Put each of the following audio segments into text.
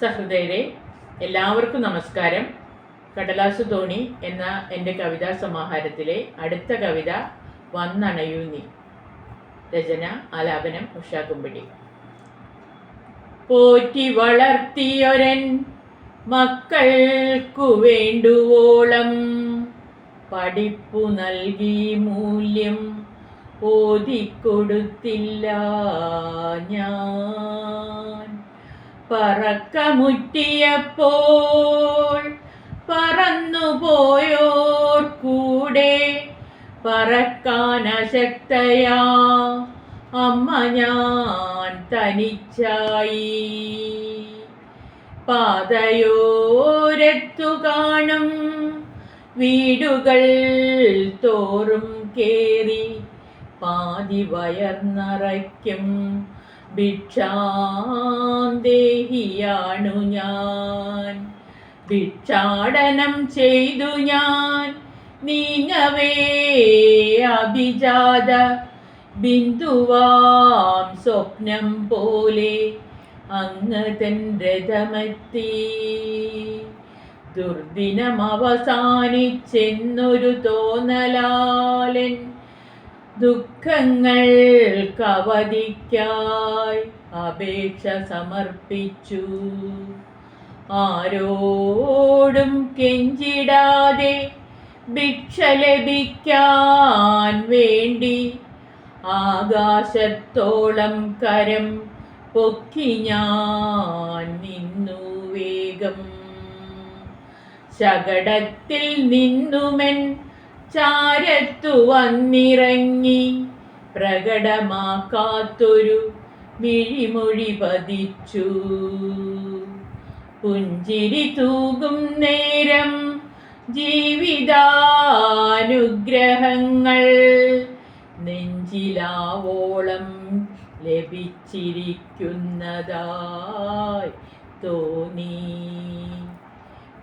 സഹൃദയരെ എല്ലാവർക്കും നമസ്കാരം. കടലാസു തോണി എന്ന എന്റെ കവിതാ സമാഹാരത്തിലെ അടുത്ത കവിത വന്നണയൂ നീ. രചന ആലാപനം ഉഷാകുമ്പടി. പോറ്റി വളർത്തിയൊരൻ മക്കൾക്കു വേണ്ടുവോളം പഠിപ്പു നൽകി മൂല്യം ഓതിക്കൊടുത്തില്ല ഞാൻ. പറക്കമുറ്റിയപ്പോൾ പറന്നുപോയോർ കൂടെ പറക്കാനശക്തയാ. അമ്മ ഞാൻ തനിച്ചായി. പാതയോരത്തു കാണും വീടുകൾ തോറും കേറി പാതി വയർന്നറയ്ക്കും ഭിക്ഷാന്തേഹിയാണു ഞാൻ. ഭിക്ഷാടനം ചെയ്തു ഞാൻ. നീങ്ങവേ അഭിജാത. ബിന്ദുവാം സ്വപ്നം പോലെ അങ്ങ് തൻ രഥമെത്തി. ദുർദിനം അവസാനിച്ചെന്നൊരു തോന്നലാലൻ ദുഃഖങ്ങൾ കവതിക്കായി അപേക്ഷ സമർപ്പിച്ചു. ആരോടും കെഞ്ചിടാതെ ഭിക്ഷ ലഭിക്കാൻ വേണ്ടി ആകാശത്തോളം കരം പൊക്കി ഞാൻ നിന്നു വേഗം. ശകടത്തിൽ നിന്നുമെൻ ചാരത്തു വന്നിറങ്ങി പ്രകടമാക്കാത്തൊരു മിഴിമൊഴി പതിച്ചു. പുഞ്ചിരി തൂകും നേരം ജീവിതാനുഗ്രഹങ്ങൾ നെഞ്ചിലാവോളം ലഭിച്ചിരിക്കുന്നതായി തോന്നി.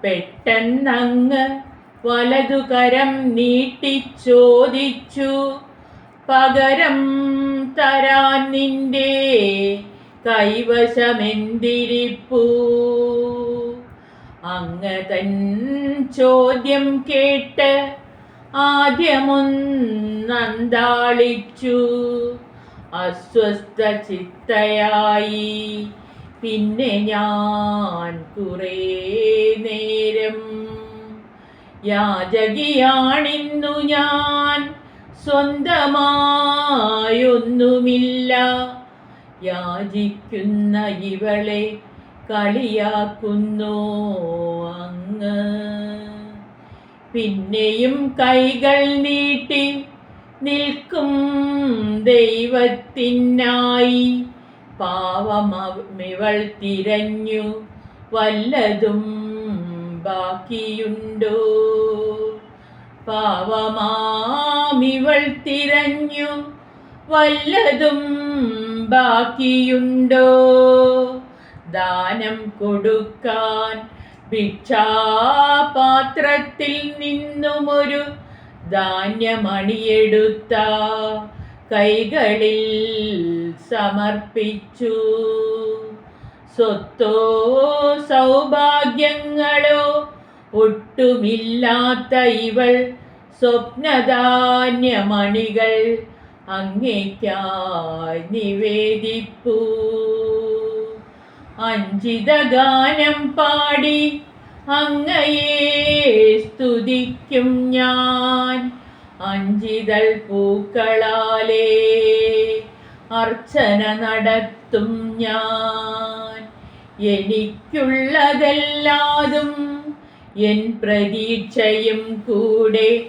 പെട്ടെന്നങ്ങ് വലതുകരം നീട്ടിച്ചോദിച്ചു പകരം തരാൻ നിന്റെ കൈവശമെന്തിരിപ്പൂ? അങ്ങ് തൻ ചോദ്യം കേട്ട് ആദ്യമൊന്നന്താളിച്ചു. അസ്വസ്ഥ ചിത്തയായി. പിന്നെ ഞാൻ കുറേ നേരം യാചകിയാണിന്നു ഞാൻ സ്വന്തമായൊന്നുമില്ല. യാചിക്കുന്ന ഇവളെ കളിയാക്കുന്നു അങ്ങ്. പിന്നെയും കൈകൾ നീട്ടി നിൽക്കും ദൈവത്തിനായി. പാവമിവൾ തിരഞ്ഞു വല്ലതും ബാക്കിയുണ്ടോ? പാവമാമിവൾ തിരഞ്ഞു. വല്ലതും ബാക്കിയുണ്ടോ? ദാനം കൊടുക്കാൻ ഭിക്ഷാപാത്രത്തിൽ നിന്നുമൊരു ധാന്യമണിയെടുത്ത കൈകളിൽ സമർപ്പിച്ചു. സ്വത്തോ സൗഭാഗ്യങ്ങളോ ഒട്ടുമില്ലാത്ത ഇവൾ സ്വപ്നധാന്യമണികൾ അങ്ങേക്കായി നിവേദിപ്പൂ. അഞ്ചിത ഗാനം പാടി അങ്ങയെ സ്തുതിക്കും ഞാൻ. അഞ്ചിതൾ പൂക്കളാലേ അർച്ചന നടത്തും ഞാൻ. എനിക്കുള്ളതെല്ലാതും എൻ പ്രതീക്ഷയും കൂടെ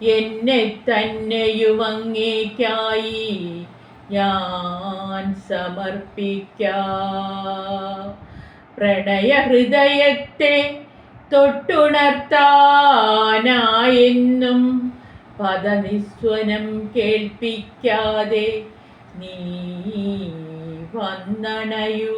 എന്നെ തന്നെയും അങ്ങേക്കായി ഞാൻ സമർപ്പിക്കാം. പ്രണയഹൃദയത്തെ തൊട്ടുണർത്താനായെന്നും പദനിസ്വനം കേൾപ്പിക്കാതെ നീ വന്നണയൂ